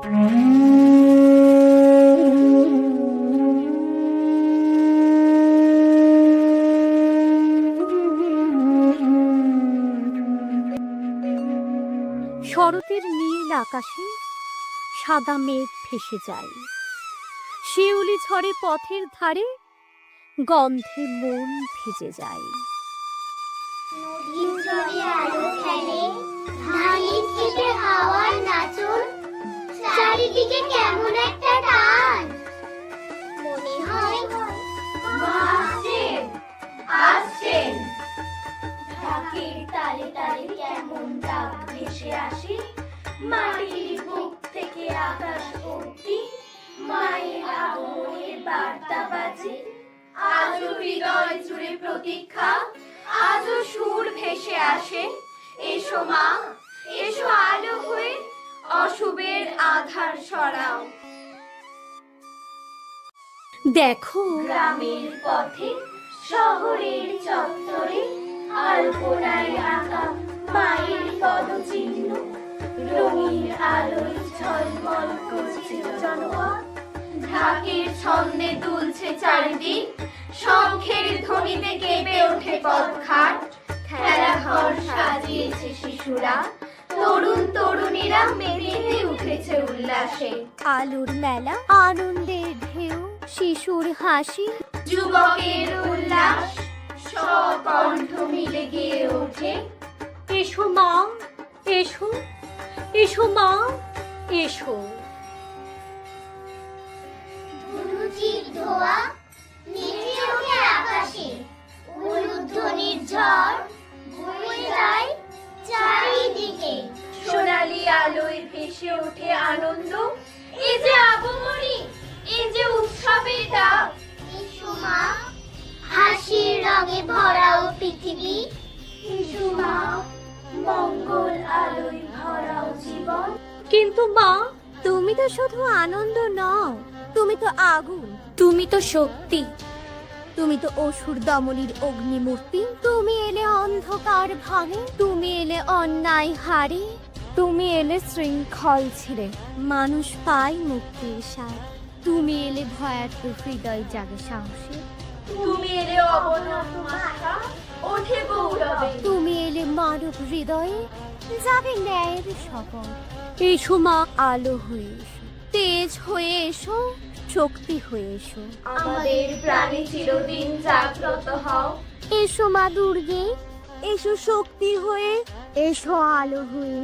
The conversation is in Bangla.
শরতের নীল আকাশে সাদা মেঘ ফেসে যায়। শিউলি ঝড়ে পথের ধারে গন্ধে মন ভেজে যায়। নদীর জলে চারিদিকে কেমন একটা টান। মনে হয় আসছেন আসছেন। ঢাকের তালে তালে কেমন ডাক ভেসে আসে। মাটির বুক থেকে আকাশ অব্দি মায়ের আগমনের বার্তা বাজে। আজও হৃদয় জুড়ে প্রতীক্ষা, আজও সুর ভেসে আসে। এসো মা, এসো অশুভের আধার সরাও। দেখো। গ্রামের পথে শহরের চত্বরে আলপনায় আঁকা মায়ের পদচিহ্ন। রঙিন আলোয় ঝলমল করছে জনপদ। ঢাকের ছন্দে দুলছে চারিদিক। শঙ্খের ধ্বনিতে কেঁপে ওঠে পথঘাট খেলা ঘর সাজিয়েছে শিশুরা। তরুণ তরুণীরা উঠেছে উল্লাসে আলুর মেলা আনন্দের ঢেউ শিশুর হাসি। যুবকের উল্লাস সকণ্ঠ মিলে গিয়ে ওঠে। এসো মা এসো এসো মা এসো। রঙে ভরাও পৃথিবী। এসো মা মঙ্গল আলোয় ভরাও জীবন। কিন্তু মা, তুমি তো শুধু আনন্দ নও, তুমি তো আগুন, তুমি তো শক্তি। তুমি তো অসুর দমনের অগ্নিমূর্তি, তুমি এলে অন্ধকার ভাঙে, তুমি এলে অন্যায় হারে, তুমি এলে শৃঙ্খল ছিঁড়ে, মানুষ পায় মুক্তির সার তুমি এলে ভয়ার্থ হৃদয় জাগে সাহসে তুমি এলে অবনত মাথা ওঠে গৌরবে। তুমি এলে মানব হৃদয়ে যাবে ন্যায়ের শপথ। এসো মা আলো হয়ে এসো তেজ হয়ে এসো শক্তি হয়ে এসো। আমাদের প্রাণে চিরদিন জাগ্রত হও। এসো মা দুর্গে এসো শক্তি হয়ে এসো আলো হয়ে।